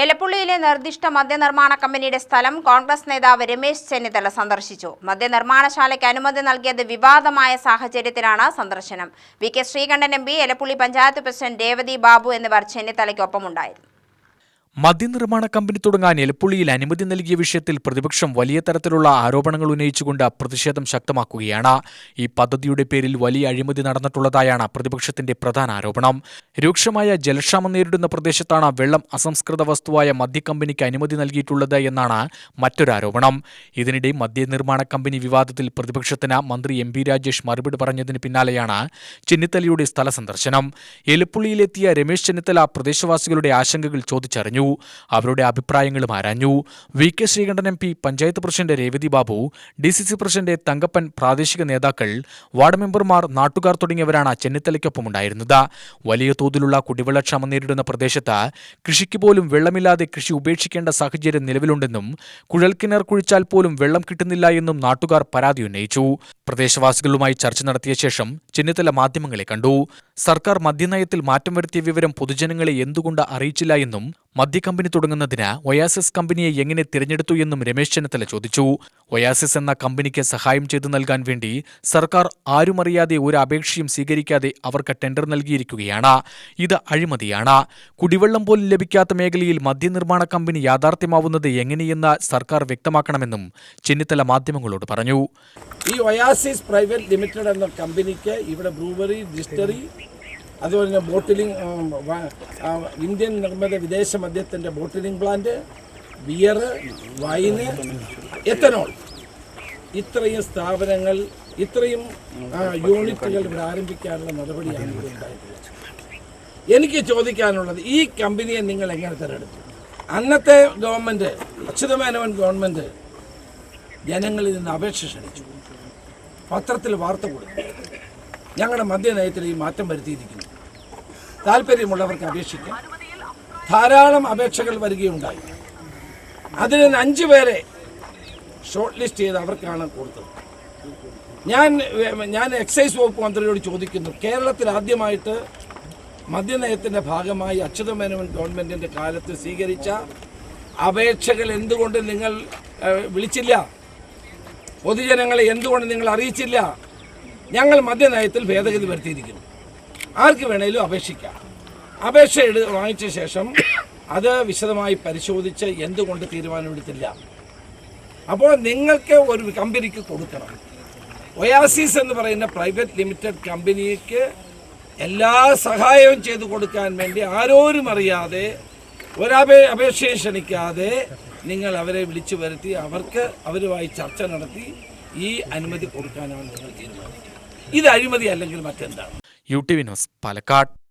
എലപ്പുള്ളിയിലെ നിർദ്ദിഷ്ട മദ്യനിർമ്മാണ കമ്പനിയുടെ സ്ഥലം കോൺഗ്രസ് നേതാവ് രമേശ് ചെന്നിത്തല സന്ദർശിച്ചു. മദ്യനിർമ്മാണശാലയ്ക്ക് അനുമതി നൽകിയത് വിവാദമായ സാഹചര്യത്തിലാണ് സന്ദർശനം. V K Sreekantan M P Elappully panchayat president Revathi Babu എന്നിവർ ചെന്നിത്തലയ്ക്കൊപ്പമുണ്ടായിരുന്നു. മദ്യനിർമ്മാണ കമ്പനി തുടങ്ങാൻ എലപ്പുള്ളിയിൽ അനുമതി നൽകിയ വിഷയത്തിൽ പ്രതിപക്ഷം വലിയ തരത്തിലുള്ള ആരോപണങ്ങൾ ഉന്നയിച്ചുകൊണ്ട് പ്രതിഷേധം ശക്തമാക്കുകയാണ്. ഈ പദ്ധതിയുടെ പേരിൽ വലിയ അഴിമതി നടന്നിട്ടുള്ളതായാണ് പ്രതിപക്ഷത്തിന്റെ പ്രധാന ആരോപണം. രൂക്ഷമായ ജലക്ഷാമം നേരിടുന്ന പ്രദേശത്താണ് വെള്ളം അസംസ്കൃത വസ്തുവായ മദ്യക്കമ്പനിക്ക് അനുമതി നൽകിയിട്ടുള്ളത് എന്നാണ് മറ്റൊരാരോപണം ഇതിനിടെ മദ്യനിർമ്മാണ കമ്പനി വിവാദത്തിൽ പ്രതിപക്ഷത്തിന് മന്ത്രി എം രാജേഷ് മറുപടി പറഞ്ഞതിന് പിന്നാലെയാണ് ചെന്നിത്തലയുടെ സ്ഥല സന്ദർശനം എലപ്പുള്ളിയിലെത്തിയ രമേശ് ചെന്നിത്തല പ്രദേശവാസികളുടെ ആശങ്കകൾ ചോദിച്ചറിഞ്ഞു. അവരുടെ അഭിപ്രായങ്ങളും ആരാഞ്ഞു V K Sreekantan M P panchayat president Revathi Babu D C C president Thankappan പ്രാദേശിക നേതാക്കൾ വാർഡ് മെമ്പർമാർ നാട്ടുകാർ തുടങ്ങിയവരാണ് ചെന്നിത്തലയ്ക്കൊപ്പം ഉണ്ടായിരുന്നത് വലിയ തോതിലുള്ള കുടിവെള്ളക്ഷാമം നേരിടുന്ന പ്രദേശത്ത് കൃഷിക്ക് പോലും വെള്ളമില്ലാതെ കൃഷി ഉപേക്ഷിക്കേണ്ട സാഹചര്യം നിലവിലുണ്ടെന്നും കുഴൽക്കിണർ കുഴിച്ചാൽ പോലും വെള്ളം കിട്ടുന്നില്ല എന്നും നാട്ടുകാർ പരാതി ഉന്നയിച്ചു. പ്രദേശവാസികളുമായി ചർച്ച നടത്തിയ ശേഷം ചെന്നിത്തല മാധ്യമങ്ങളെ കണ്ടു. സർക്കാർ മദ്യനയത്തിൽ മാറ്റം വരുത്തിയ വിവരം പൊതുജനങ്ങളെ എന്തുകൊണ്ട് അറിയിച്ചില്ല എന്നും മദ്യക്കമ്പനി തുടങ്ങുന്നതിന് ഒയാസിസ് കമ്പനിയെ എങ്ങനെ തിരഞ്ഞെടുത്തു എന്നും രമേശ് ചെന്നിത്തല ചോദിച്ചു. ഒയാസിസ് എന്ന കമ്പനിക്ക് സഹായം ചെയ്തു നൽകാൻ വേണ്ടി സർക്കാർ ആരുമറിയാതെ ഒരു അപേക്ഷയും സ്വീകരിക്കാതെ അവർക്ക് ടെൻഡർ നൽകിയിരിക്കുകയാണ്. ഇത് അഴിമതിയാണ്. കുടിവെള്ളം പോലും ലഭിക്കാത്ത മേഖലയിൽ മദ്യനിർമ്മാണ കമ്പനി യാഥാർത്ഥ്യമാവുന്നത് എങ്ങനെയെന്ന് സർക്കാർ വ്യക്തമാക്കണമെന്നും ചെന്നിത്തല മാധ്യമങ്ങളോട് പറഞ്ഞു. ഈ ഒയാസിസ് പ്രൈവറ്റ് ലിമിറ്റഡ് എന്ന കമ്പനിക്ക് ഇവിടെ ബ്രൂവറി ഡിസ്റ്ററി അതുപോലെ ബോട്ടിലിംഗ് ഇന്ത്യൻ നിർമ്മിത വിദേശ മദ്യത്തിന്റെ bottling plant beer wine ethanol. ഇത്രയും സ്ഥാപനങ്ങൾ ഇത്രയും യൂണിറ്റുകൾ ഇവിടെ ആരംഭിക്കാനുള്ള നടപടിയാണ് ഇവിടെ ഉണ്ടായിട്ടുള്ളത് എനിക്ക് ചോദിക്കാനുള്ളത് ഈ കമ്പനിയെ നിങ്ങൾ എങ്ങനെ തിരഞ്ഞെടുത്തു? അന്നത്തെ ഗവൺമെന്റ് അച്യുതമേനവൻ ഗവൺമെന്റ് ജനങ്ങളിൽ നിന്ന് അപേക്ഷ ക്ഷണിച്ചു. പത്രത്തിൽ വാർത്ത കൊടുത്തു. ഞങ്ങളുടെ മദ്യനയത്തിൽ ഈ മാറ്റം വരുത്തിയിരിക്കുന്നു. താല്പര്യമുള്ളവർക്ക് അപേക്ഷിക്കാം. ധാരാളം അപേക്ഷകൾ വരികയുണ്ടായി. അതിൽ നിന്ന് അഞ്ച് പേരെ ഷോർട്ട് ലിസ്റ്റ് ചെയ്ത് അവർക്കാണ് കൊടുത്തത്. ഞാൻ ഞാൻ എക്സൈസ് വകുപ്പ് മന്ത്രിയോട് ചോദിക്കുന്നു കേരളത്തിൽ ആദ്യമായിട്ട് മദ്യനയത്തിന്റെ ഭാഗമായി അച്യുത മേനോൻ ഗവൺമെന്റിന്റെ കാലത്ത് സ്വീകരിച്ച അപേക്ഷകൾ എന്തുകൊണ്ട് നിങ്ങൾ വിളിച്ചില്ല? പൊതുജനങ്ങളെ എന്തുകൊണ്ട് നിങ്ങൾ അറിയിച്ചില്ല? ഞങ്ങൾ മദ്യനയത്തിൽ ഭേദഗതി വരുത്തിയിരിക്കുന്നു. ആർക്ക് വേണേലും അപേക്ഷിക്കാം. അപേക്ഷ എടു വാങ്ങിച്ച ശേഷം അത് വിശദമായി പരിശോധിച്ച് എന്തുകൊണ്ട് തീരുമാനമെടുത്തില്ല. അപ്പോൾ നിങ്ങൾക്ക് ഒരു കമ്പനിക്ക് കൊടുക്കണം. ഒയാസിസ് എന്ന് പറയുന്ന പ്രൈവറ്റ് ലിമിറ്റഡ് കമ്പനിക്ക് എല്ലാ സഹായവും ചെയ്തു കൊടുക്കാൻ വേണ്ടി ആരോരും അറിയാതെ ഒരപേ അപേക്ഷയും ക്ഷണിക്കാതെ നിങ്ങൾ അവരെ വിളിച്ചു വരുത്തി അവർക്ക് അവരുമായി ചർച്ച നടത്തി ഈ അനുമതി കൊടുക്കാനാണ് നിങ്ങൾ തീരുമാനിക്കുന്നത്. ഇത് അഴിമതി അല്ലെങ്കിൽ മറ്റെന്താണ്? U T V news Palakkad.